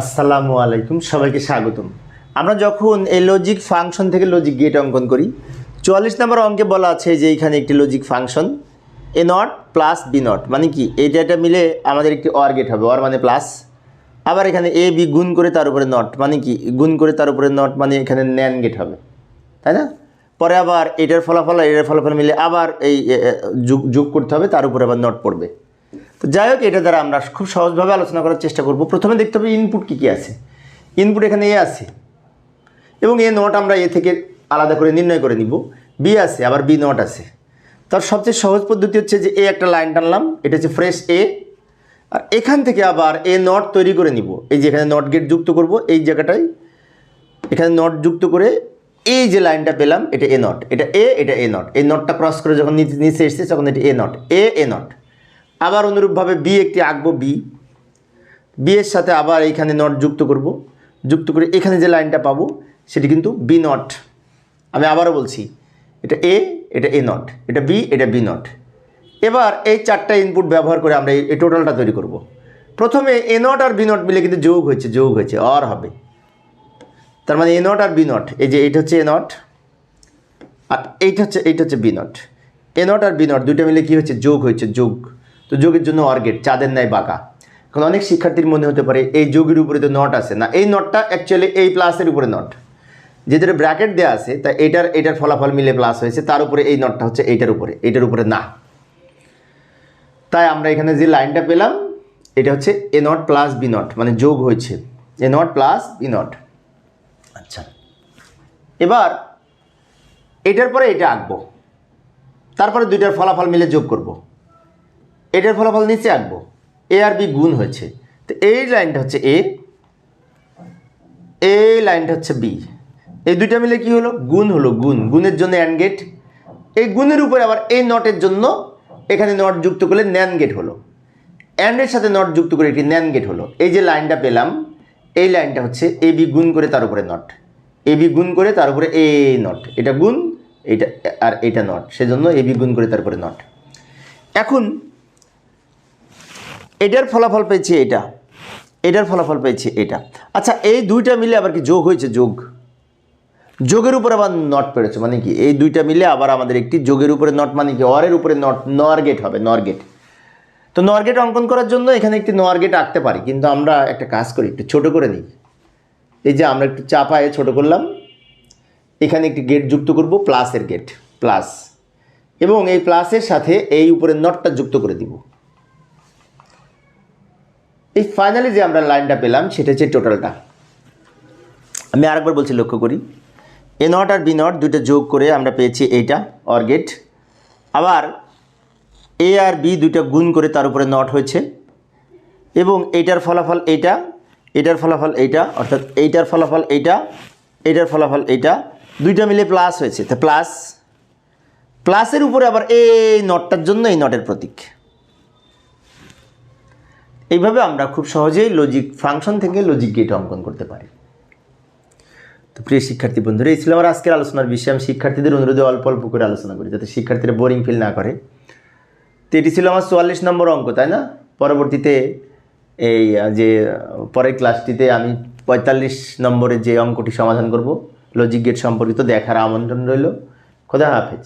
আসসালামু আলাইকুম, সবাইকে স্বাগতম। আমরা যখন এই লজিক ফাংশন থেকে লজিক গেট অঙ্কন করি, চুয়াল্লিশ নম্বর অঙ্কে বলা আছে যে এখানে একটি logic function A not plus B not মানে কি? এইটা এটা মিলে আমাদের একটি অর গেট হবে অর মানে প্লাস আবার এখানে এ বি গুণ করে তার উপরে নট মানে কি? গুণ করে তার উপরে নট মানে এখানে ন্যান গেট হবে। তাই না? পরে আবার এটার ফলাফল এটার ফলাফল মিলে আবার এই যোগ করতে হবে, তার উপরে আবার নট পড়বে। তো যাই হোক, এটা দ্বারা আমরা খুব সহজভাবে আলোচনা করার চেষ্টা করব। প্রথমে দেখতে হবে ইনপুট কী কী আছে। ইনপুট এখানে এ আছে এবং এ নট আমরা এ থেকে আলাদা করে নির্ণয় করে নিব। বি আছে, আবার বি নট আছে। তার সবচেয়ে সহজ পদ্ধতি হচ্ছে যে এ একটা লাইন টানলাম, এটা হচ্ছে ফ্রেশ এ আর এখান থেকে আবার এ নট তৈরি করে নিব। এই যে এখানে নট গেট যুক্ত করব, এই জায়গাটায় এখানে নট যুক্ত করে এই যে লাইনটা পেলাম, এটা এ নট এটা এ এটা এ নট এই নটটা ক্রস করে যখন নিচে নিচে এসছে, তখন এটা A not a A not আবার অনুরূপভাবে বি একটি আঁকবো বি। বি এর সাথে আবার এইখানে নট যুক্ত করব। যুক্ত করে এখানে যে লাইনটা পাবো, সেটি কিন্তু বি নট আমি আবারও বলছি, এটা এ এটা এ নট এটা বি এটা বি নট এবার এই চারটা ইনপুট ব্যবহার করে আমরা এই টোটালটা তৈরি করব। প্রথমে এ নট আর বি নট মিলে কিন্তু যোগ হয়েছে যোগ হয়েছে, অর হবে। তার মানে এ নট আর বি নট এই যে এইটা হচ্ছে এ নট আর এইটা হচ্ছে এইটা হচ্ছে বি নট এ নট আর বি নট দুইটা মিলে কী হচ্ছে? যোগ হয়েছে, যোগ। তো যোগের জন্য অর্গেট চাঁদের ন্যায় বাঁকা। এখন অনেক শিক্ষার্থীর মনে হতে পারে এই যোগের উপরে তো নট আছে। না, এই নটটা অ্যাকচুয়ালি এই প্লাসের উপরে নট যেটা ব্র্যাকেট দেওয়া আছে, তা এটার এটার ফলাফল মিলে প্লাস হয়েছে, তার উপরে এই নটটা হচ্ছে এইটার উপরে এইটার উপরে না। তাই আমরা এখানে যে লাইনটা পেলাম, এটা হচ্ছে A not plus B not মানে যোগ হয়েছে। A not plus B not আচ্ছা। এবার, এটার পরে এটা আঁকবো। তারপরে দুইটার ফলাফল মিলে যোগ করব। এটার ফলাফল নিচে আঁকবো এ আর বি গুণ হয়েছে। তো এই লাইনটা হচ্ছে এ, এই লাইনটা হচ্ছে বি। এই দুইটা মিলে কি হলো? গুণ হলো গুণ। গুণের জন্য অ্যান্ড গেট এই গুণের উপরে আবার এই নটের জন্য এখানে নট যুক্ত করলে ন্যান গেট হলো। অ্যান্ডের সাথে নট যুক্ত করে একটি ন্যান গেট হলো। এই যে লাইনটা পেলাম, এই লাইনটা হচ্ছে এ বি গুণ করে তার উপরে নট এ বি গুণ করে তার উপরে এ নট এটা গুণ, এটা আর এটা নট সেজন্য এ বি গুণ করে তার উপরে নট এখন এটার ফলাফল পেয়েছি এটা। এটার ফলাফল পেয়েছি এটা। আচ্ছা এই দুইটা মিলে আবার কি যোগ হয়েছে? যোগ। যোগের উপর আবার নট পেরেছে মানে কি? এই দুইটা মিলে আবার আমাদের একটি যোগের উপরে নট মানে কি? অরের উপরে নট নর গেট হবে নর গেট তো নর গেট অঙ্কন করার জন্য এখানে একটি নর গেট আঁকতে পারি, কিন্তু আমরা একটা কাজ করি, একটু ছোটো করে নিই। এই যে আমরা একটু চাপায়ে ছোট করলাম, এখানে একটি গেট যুক্ত করব প্লাসের গেট প্লাস এবং এই প্লাসের সাথে এই উপরে নটটা যুক্ত করে দিব। এই ফাইনালি যে আমরা লাইনটা পেলাম, সেটা হচ্ছে টোটালটা আমি আরেকবার বলছি, লক্ষ্য করি। এ নট আর বি নট দুইটা যোগ করে আমরা পেয়েছি এইটা অর গেট আবার এ আর বি দুইটা গুণ করে তার উপরে নট হয়েছে। এবং এইটার ফলাফল এইটা, এটার ফলাফল এইটা, অর্থাৎ এইটার ফলাফল এইটা, এইটার ফলাফল এইটা, দুইটা মিলে প্লাস হয়েছে। তো প্লাস প্লাসের উপরে আবার এই নটটার জন্য এই নটের প্রতীক। এইভাবে আমরা খুব সহজেই লজিক ফাংশন থেকে লজিক গেট অঙ্কন করতে পারি। তো প্রিয় শিক্ষার্থী বন্ধুরা, এই ছিল আমার আজকের আলোচনার বিষয়। আমি শিক্ষার্থীদের অনুরোধে অল্প অল্প করে আলোচনা করি যাতে শিক্ষার্থীরা বোরিং ফিল না করে। তো এটি ছিল আমার চুয়াল্লিশ নম্বর অঙ্ক, তাই না? পরবর্তীতে এই যে, পরের ক্লাসটিতে আমি পঁয়তাল্লিশ নম্বরের যে অঙ্কটি সমাধান করব লজিক গেট সম্পর্কিত দেখার আমন্ত্রণ রইল। খোদা হাফেজ।